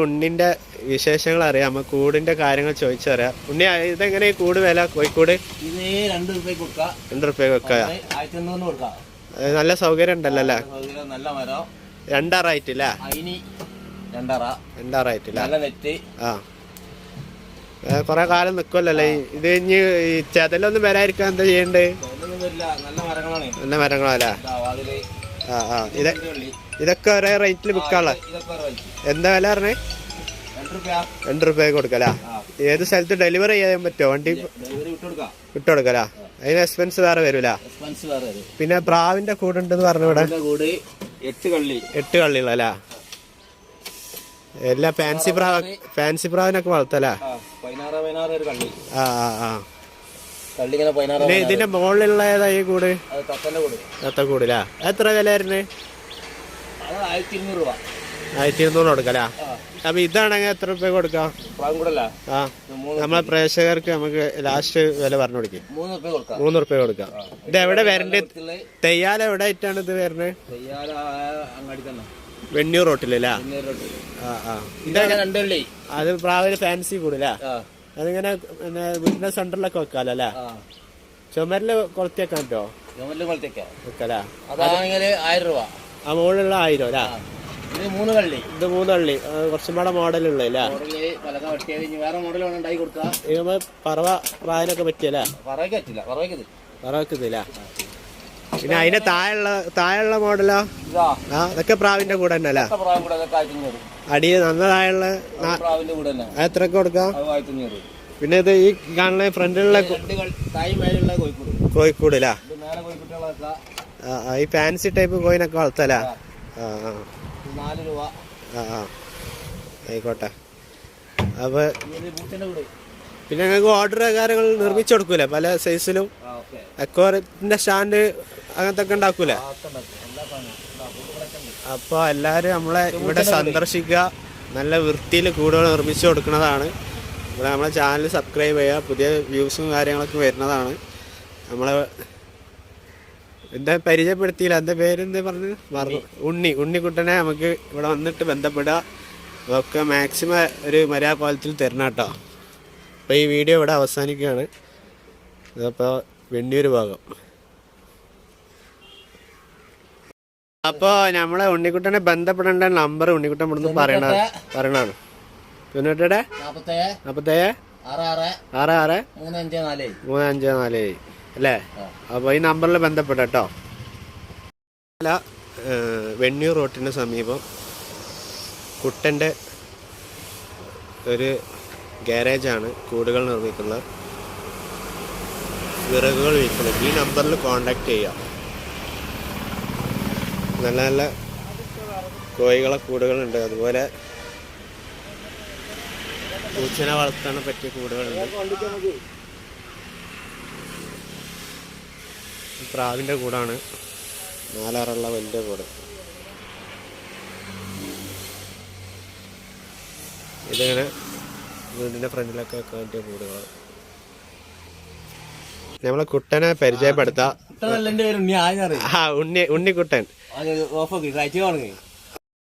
ഉണ്ണിന്റെ വിശേഷങ്ങൾ അറിയാം. നമ്മ കൂടിന്റെ കാര്യങ്ങൾ ചോദിച്ചറിയാം. ഉണ്ണി ഇതെങ്ങനെ കൂട് വില? കോഴിക്കോട്? രണ്ട് റുപ്യ വെക്കുക നല്ല സൗകര്യം ഉണ്ടല്ലോ അല്ലേ? നല്ല മരം. രണ്ടറായിട്ടില്ല രണ്ടറായിട്ടില്ല ആ. കൊറേ കാലം നിക്കുമല്ലോ ഇത് ഇനി ഈ ചെതലൊന്നും വരാതിരിക്കാൻ എന്താ ചെയ്യണ്ടേ? നല്ല മരങ്ങളാണ്. നല്ല മരങ്ങളല്ലേ ആ ആ. ഇത് വള്ളി ഇതൊക്കെ ഒരേ റേറ്റിൽ വിൽക്കാനുള്ള എന്താ വില പറഞ്ഞേ? രണ്ട് കൊടുക്കാ റുപ്യ കൊടുക്കലാ? ആ ഏത് സ്ഥലത്ത് ഡെലിവറി ചെയ്യാൻ പറ്റുമോ വണ്ടി ഡെലിവറി വിട്ട് കൊടുക്കാം. വിട്ടു കൊടുക്കാ അതിന് എക്സ്പെൻസ് വേറെ വരൂല? പിന്നെ പ്രാവിന്റെ കൂടുണ്ടെന്ന് പറഞ്ഞു ഇവിടെ? കൂടി എട്ട് കള്ളി. എട്ട് കള്ളികളല്ലേ എല്ലാ ഫാൻസി പ്രാവ് ഫാൻസി പ്രാവിനൊക്കെ വളർത്തലാ? ആ ആ ആ. പതിനാറ് ഇതിന്റെ മുകളിലുള്ള ഏതാ ഈ കൂട്? തത്തന്റെ കൂടി. എത്ര വില വരുന്നത് അത് ആയിരത്തി ഇരുന്നൂറ് രൂപ. ആയിരത്തി ഇരുന്നൂറ് കൊടുക്കലാ അപ്പൊ ഇതാണെങ്കിൽ എത്ര രൂപ കൊടുക്കാം? ആ. നമ്മളെ പ്രേക്ഷകർക്ക് നമുക്ക് ലാസ്റ്റ് വില പറഞ്ഞു കൊടുക്കും. മൂന്ന് റുപ്യ കൊടുക്കാം. ഇത് എവിടെ വരണ്ടേ? തെയ്യാല എവിടെ ആയിട്ടാണ് ഇത് വരണേ വെണ്ണൂർ റോട്ടിലല്ലേ. ആ ആ. അത് പ്രാവിലെ ഫാൻസി കൂടില്ല അതിങ്ങനെ പിന്നെ വീടിന്റെ സെന്ററിലൊക്കെ വെക്കാലോ അല്ലേ? ചുമരിൽ കൊളുത്തിയൊക്കെ. വെക്കലാ? ആയിരം രൂപ. ആ മുകളിലുള്ള ആയിരം അല്ലേ. ഇത് മൂന്ന് കള്ളി ഇത് മൂന്നള്ളി ആ, കുറച്ചും കൂടെ മോഡലുള്ള അല്ലേ? മോഡൽ പലക വെട്ടിയത് വേറെ മോഡൽ വേണം ഉണ്ടാക്കി കൊടുക്കാം. ഇത് പറവ പ്രായനൊക്കെ പറ്റിയല്ലേ? പറവയ്ക്ക് പറ്റില്ല. പറവയ്ക്ക് ഇതില്ല പിന്നെ അതിന്റെ താഴെയുള്ള താഴെയുള്ള മോഡലോ ആ? അതൊക്കെ പ്രാവിന്റെ കൂടെ തന്നെ അല്ലേ അടി നന്ന താഴെയുള്ള തന്നെ. കൊടുക്കാം? പിന്നെ ഇത് ഈ കാണുന്ന ഫ്രണ്ടിലുള്ള കോഴിക്കോട്. അല്ലേ ഈ ഫാൻസി ടൈപ്പ് കോയിനൊക്കെ വളർത്തലാ? ആ ആ. ആ ആയിക്കോട്ടെ. അപ്പൊ പിന്നെ ഞങ്ങൾക്ക് ഓർഡർ കാര്യങ്ങൾ നിർമ്മിച്ചു കൊടുക്കൂലേ? പല സൈസിലും അക്വാറിയത്തിന്റെ സ്റ്റാൻഡ് അങ്ങനത്തെ ഒക്കെ ഉണ്ടാക്കൂലേ? അപ്പൊ എല്ലാവരും നമ്മളെ ഇവിടെ സന്ദർശിക്കുക. നല്ല വൃത്തിയിൽ കൂടുതൽ നിർമ്മിച്ചു കൊടുക്കുന്നതാണ്. ഇവിടെ നമ്മളെ ചാനൽ സബ്സ്ക്രൈബ് ചെയ്യുക. പുതിയ വ്യൂസും കാര്യങ്ങളൊക്കെ വരുന്നതാണ്. നമ്മളെ എന്താ പരിചയപ്പെടുത്തിയില്ല? എന്റെ പേരെന്താ പറഞ്ഞു? മറന്നു ഉണ്ണി. ഉണ്ണിക്കുട്ടനെ നമുക്ക് ഇവിടെ വന്നിട്ട് ബന്ധപ്പെടുക. അതൊക്കെ മാക്സിമം ഒരു മര്യാദ തരണം കേട്ടോ. അപ്പോൾ ഈ വീഡിയോ ഇവിടെ അവസാനിക്കുകയാണ്. അപ്പോൾ വെണ്ണിയൊരു ഭാഗം. അപ്പോൾ നമ്മളെ ഉണ്ണിക്കുട്ടനെ ബന്ധപ്പെടേണ്ട നമ്പർ ഉണ്ണിക്കുട്ടൻ ഇവിടുന്ന് പറയണ പറയണാണ് തൊണ്ണൂറ്റേടെ നാപ്പത്തേഴ് നാൽപ്പത്തേഴ് ആറ് ആറ്. മൂന്ന് അഞ്ച് നാല്. അല്ലേ? അപ്പൊ അപ്പോൾ ഈ നമ്പറിൽ ബന്ധപ്പെട്ട കേട്ടോ. അല്ല വെണ്ണൂർ റോട്ടിന് സമീപം കുട്ടന്റെ ഒരു ഗാരേജാണ് കൂടുകൾ നിർമ്മിക്കുന്നത്. വിറകുകൾ വിൽക്കുന്നത്. ഈ നമ്പറിൽ കോണ്ടാക്ട് ചെയ്യാം. നല്ല നല്ല കോഴികളെ കൂടുകളുണ്ട്. അതുപോലെ പൂച്ചനെ വളർത്താൻ പറ്റിയ കൂടുകളുണ്ട്. പ്രാവിന്റെ കൂടാണ്. നാലാറുള്ള വലിയ കൂട്. ഇതിങ്ങനെ വീടിന്റെ ഫ്രണ്ടിലൊക്കെ വെക്കാൻ പറ്റിയ കൂടുകൾ. നമ്മളെ കുട്ടനെ പരിചയപ്പെടുത്താം. ഉണ്ണി. ആദ്യം അറിയും ആ ഉണ്ണി ഉണ്ണിക്കുട്ടൻ അത് ഓഫാക്കി കഴിച്ചു തുടങ്ങി